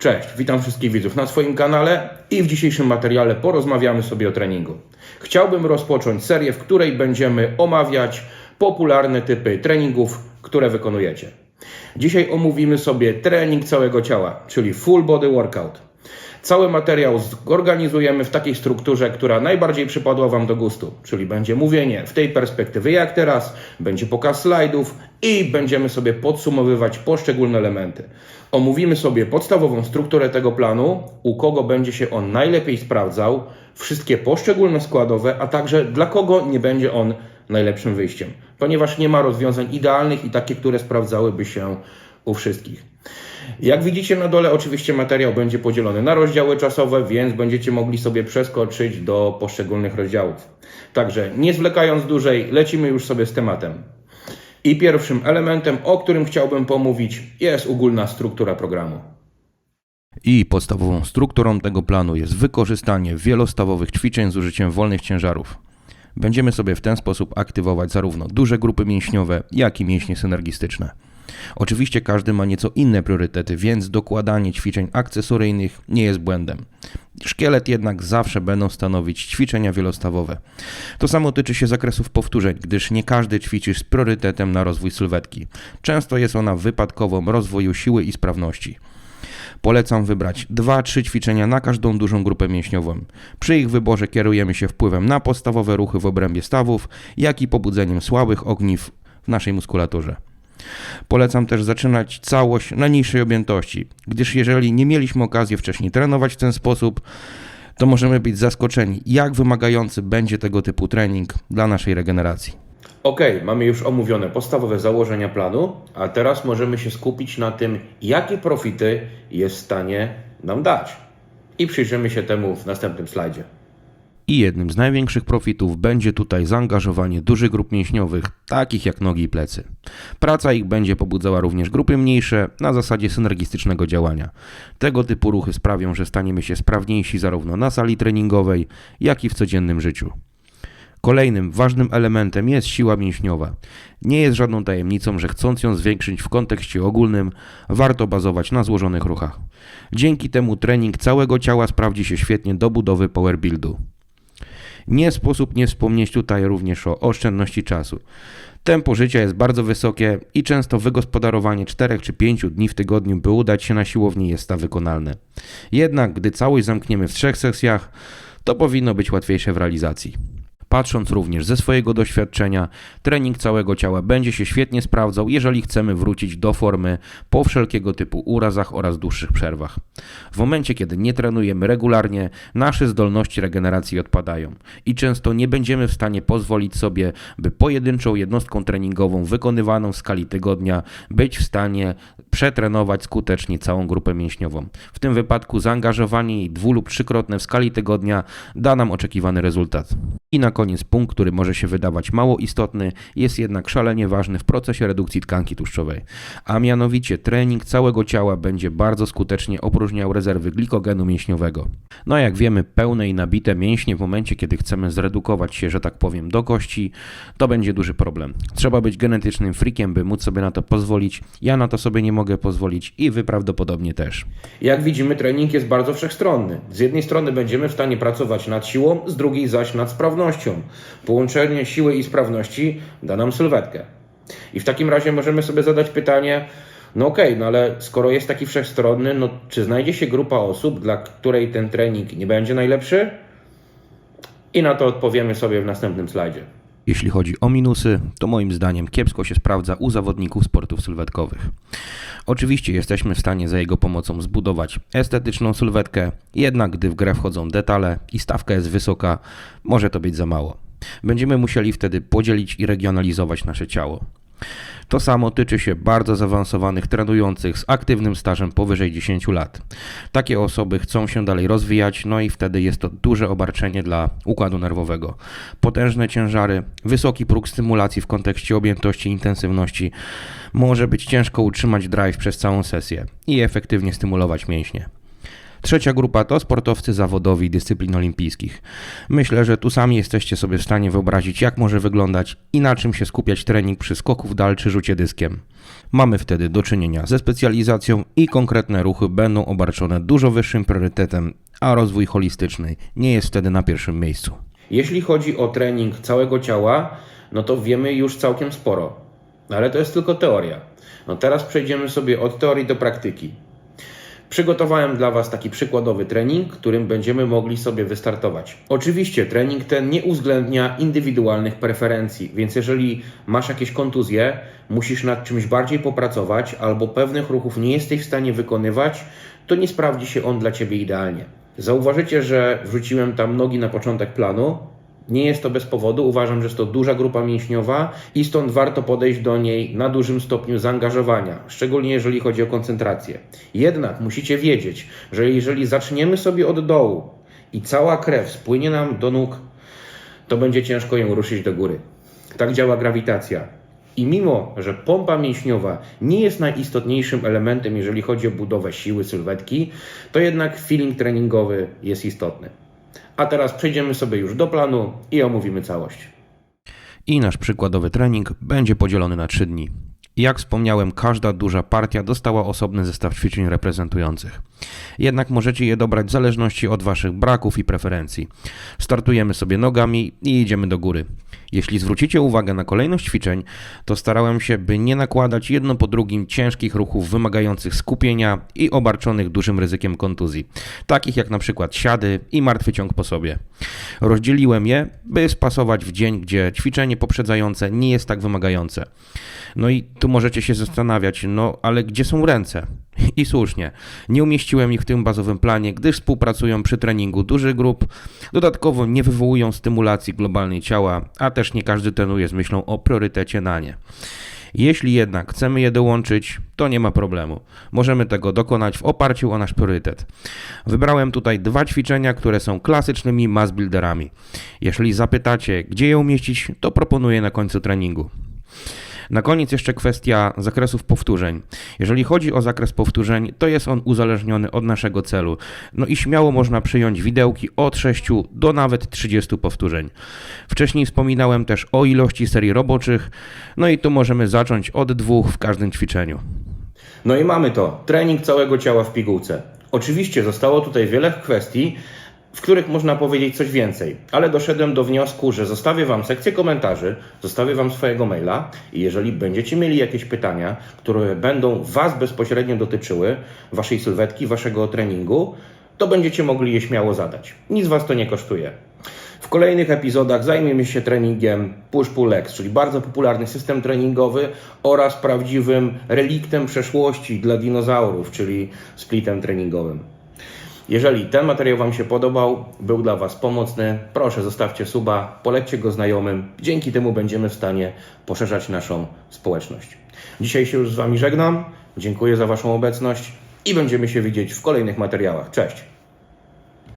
Cześć, witam wszystkich widzów na swoim kanale i w dzisiejszym materiale porozmawiamy sobie o treningu. Chciałbym rozpocząć serię, w której będziemy omawiać popularne typy treningów, które wykonujecie. Dzisiaj omówimy sobie trening całego ciała, czyli full body workout. Cały materiał zorganizujemy w takiej strukturze, która najbardziej przypadła Wam do gustu, czyli będzie mówienie w tej perspektywie jak teraz, będzie pokaz slajdów i będziemy sobie podsumowywać poszczególne elementy. Omówimy sobie podstawową strukturę tego planu, u kogo będzie się on najlepiej sprawdzał, wszystkie poszczególne składowe, a także dla kogo nie będzie on najlepszym wyjściem, ponieważ nie ma rozwiązań idealnych i takie, które sprawdzałyby się u wszystkich. Jak widzicie na dole, oczywiście materiał będzie podzielony na rozdziały czasowe, więc będziecie mogli sobie przeskoczyć do poszczególnych rozdziałów. Także nie zwlekając dłużej, lecimy już sobie z tematem. I pierwszym elementem, o którym chciałbym pomówić, jest ogólna struktura programu. I podstawową strukturą tego planu jest wykorzystanie wielostawowych ćwiczeń z użyciem wolnych ciężarów. Będziemy sobie w ten sposób aktywować zarówno duże grupy mięśniowe, jak i mięśnie synergistyczne. Oczywiście każdy ma nieco inne priorytety, więc dokładanie ćwiczeń akcesoryjnych nie jest błędem. Szkielet jednak zawsze będą stanowić ćwiczenia wielostawowe. To samo tyczy się zakresów powtórzeń, gdyż nie każdy ćwiczy z priorytetem na rozwój sylwetki. Często jest ona wypadkową rozwoju siły i sprawności. Polecam wybrać 2-3 ćwiczenia na każdą dużą grupę mięśniową. Przy ich wyborze kierujemy się wpływem na podstawowe ruchy w obrębie stawów, jak i pobudzeniem słabych ogniw w naszej muskulaturze. Polecam też zaczynać całość na niższej objętości, gdyż jeżeli nie mieliśmy okazji wcześniej trenować w ten sposób, to możemy być zaskoczeni, jak wymagający będzie tego typu trening dla naszej regeneracji. Ok, mamy już omówione podstawowe założenia planu, a teraz możemy się skupić na tym, jakie profity jest w stanie nam dać. I przyjrzymy się temu w następnym slajdzie. I jednym z największych profitów będzie tutaj zaangażowanie dużych grup mięśniowych, takich jak nogi i plecy. Praca ich będzie pobudzała również grupy mniejsze na zasadzie synergistycznego działania. Tego typu ruchy sprawią, że staniemy się sprawniejsi zarówno na sali treningowej, jak i w codziennym życiu. Kolejnym ważnym elementem jest siła mięśniowa. Nie jest żadną tajemnicą, że chcąc ją zwiększyć w kontekście ogólnym, warto bazować na złożonych ruchach. Dzięki temu trening całego ciała sprawdzi się świetnie do budowy power buildu. Nie sposób nie wspomnieć tutaj również o oszczędności czasu. Tempo życia jest bardzo wysokie i często wygospodarowanie 4 czy 5 dni w tygodniu, by udać się na siłownię, jest ta wykonalne. Jednak gdy całość zamkniemy w trzech sesjach, to powinno być łatwiejsze w realizacji. Patrząc również ze swojego doświadczenia, trening całego ciała będzie się świetnie sprawdzał, jeżeli chcemy wrócić do formy po wszelkiego typu urazach oraz dłuższych przerwach. W momencie, kiedy nie trenujemy regularnie, nasze zdolności regeneracji odpadają i często nie będziemy w stanie pozwolić sobie, by pojedynczą jednostką treningową wykonywaną w skali tygodnia być w stanie przetrenować skutecznie całą grupę mięśniową. W tym wypadku zaangażowanie jej dwu lub trzykrotne w skali tygodnia da nam oczekiwany rezultat. I na koniec punkt, który może się wydawać mało istotny, jest jednak szalenie ważny w procesie redukcji tkanki tłuszczowej. A mianowicie trening całego ciała będzie bardzo skutecznie opróżniał rezerwy glikogenu mięśniowego. No jak wiemy, pełne i nabite mięśnie w momencie, kiedy chcemy zredukować się, że tak powiem, do kości, to będzie duży problem. Trzeba być genetycznym frikiem, by móc sobie na to pozwolić. Ja na to sobie nie mogę pozwolić i wy prawdopodobnie też. Jak widzimy, trening jest bardzo wszechstronny. Z jednej strony będziemy w stanie pracować nad siłą, z drugiej zaś nad sprawnością. Połączenie siły i sprawności da nam sylwetkę. I w takim razie możemy sobie zadać pytanie, no okej, okay, no ale skoro jest taki wszechstronny, no czy znajdzie się grupa osób, dla której ten trening nie będzie najlepszy? I na to odpowiemy sobie w następnym slajdzie. Jeśli chodzi o minusy, to moim zdaniem kiepsko się sprawdza u zawodników sportów sylwetkowych. Oczywiście jesteśmy w stanie za jego pomocą zbudować estetyczną sylwetkę, jednak gdy w grę wchodzą detale i stawka jest wysoka, może to być za mało. Będziemy musieli wtedy podzielić i regionalizować nasze ciało. To samo tyczy się bardzo zaawansowanych trenujących z aktywnym stażem powyżej 10 lat. Takie osoby chcą się dalej rozwijać, no i wtedy jest to duże obarczenie dla układu nerwowego. Potężne ciężary, wysoki próg stymulacji w kontekście objętości i intensywności może być ciężko utrzymać drive przez całą sesję i efektywnie stymulować mięśnie. Trzecia grupa to sportowcy zawodowi dyscyplin olimpijskich. Myślę, że tu sami jesteście sobie w stanie wyobrazić, jak może wyglądać i na czym się skupiać trening przy skoku w dal czy rzucie dyskiem. Mamy wtedy do czynienia ze specjalizacją i konkretne ruchy będą obarczone dużo wyższym priorytetem, a rozwój holistyczny nie jest wtedy na pierwszym miejscu. Jeśli chodzi o trening całego ciała, no to wiemy już całkiem sporo. Ale to jest tylko teoria. No teraz przejdziemy sobie od teorii do praktyki. Przygotowałem dla Was taki przykładowy trening, którym będziemy mogli sobie wystartować. Oczywiście trening ten nie uwzględnia indywidualnych preferencji, więc jeżeli masz jakieś kontuzje, musisz nad czymś bardziej popracować albo pewnych ruchów nie jesteś w stanie wykonywać, to nie sprawdzi się on dla Ciebie idealnie. Zauważycie, że wrzuciłem tam nogi na początek planu. Nie jest to bez powodu. Uważam, że jest to duża grupa mięśniowa i stąd warto podejść do niej na dużym stopniu zaangażowania, szczególnie jeżeli chodzi o koncentrację. Jednak musicie wiedzieć, że jeżeli zaczniemy sobie od dołu i cała krew spłynie nam do nóg, to będzie ciężko ją ruszyć do góry. Tak działa grawitacja. I mimo, że pompa mięśniowa nie jest najistotniejszym elementem, jeżeli chodzi o budowę siły sylwetki, to jednak feeling treningowy jest istotny. A teraz przejdziemy sobie już do planu i omówimy całość. I nasz przykładowy trening będzie podzielony na 3 dni. Jak wspomniałem, każda duża partia dostała osobny zestaw ćwiczeń reprezentujących. Jednak możecie je dobrać w zależności od Waszych braków i preferencji. Startujemy sobie nogami i idziemy do góry. Jeśli zwrócicie uwagę na kolejność ćwiczeń, to starałem się, by nie nakładać jedno po drugim ciężkich ruchów wymagających skupienia i obarczonych dużym ryzykiem kontuzji, takich jak na przykład siady i martwy ciąg po sobie. Rozdzieliłem je, by spasować w dzień, gdzie ćwiczenie poprzedzające nie jest tak wymagające. No i tu możecie się zastanawiać, no ale gdzie są ręce? I słusznie, nie umieściłem ich w tym bazowym planie, gdyż współpracują przy treningu dużych grup, dodatkowo nie wywołują stymulacji globalnej ciała, a też nie każdy trenuje z myślą o priorytecie na nie. Jeśli jednak chcemy je dołączyć, to nie ma problemu. Możemy tego dokonać w oparciu o nasz priorytet. Wybrałem tutaj dwa ćwiczenia, które są klasycznymi mass builderami. Jeśli zapytacie, gdzie je umieścić, to proponuję na końcu treningu. Na koniec jeszcze kwestia zakresów powtórzeń. Jeżeli chodzi o zakres powtórzeń, to jest on uzależniony od naszego celu. No i śmiało można przyjąć widełki od 6 do nawet 30 powtórzeń. Wcześniej wspominałem też o ilości serii roboczych, no i tu możemy zacząć od dwóch w każdym ćwiczeniu. No i mamy to. Trening całego ciała w pigułce. Oczywiście zostało tutaj wiele kwestii, w których można powiedzieć coś więcej, ale doszedłem do wniosku, że zostawię Wam sekcję komentarzy, zostawię Wam swojego maila i jeżeli będziecie mieli jakieś pytania, które będą Was bezpośrednio dotyczyły, Waszej sylwetki, Waszego treningu, to będziecie mogli je śmiało zadać. Nic Was to nie kosztuje. W kolejnych epizodach zajmiemy się treningiem push-pull legs, czyli bardzo popularny system treningowy oraz prawdziwym reliktem przeszłości dla dinozaurów, czyli splitem treningowym. Jeżeli ten materiał Wam się podobał, był dla Was pomocny, proszę zostawcie suba, polećcie go znajomym. Dzięki temu będziemy w stanie poszerzać naszą społeczność. Dzisiaj się już z Wami żegnam. Dziękuję za Waszą obecność i będziemy się widzieć w kolejnych materiałach. Cześć!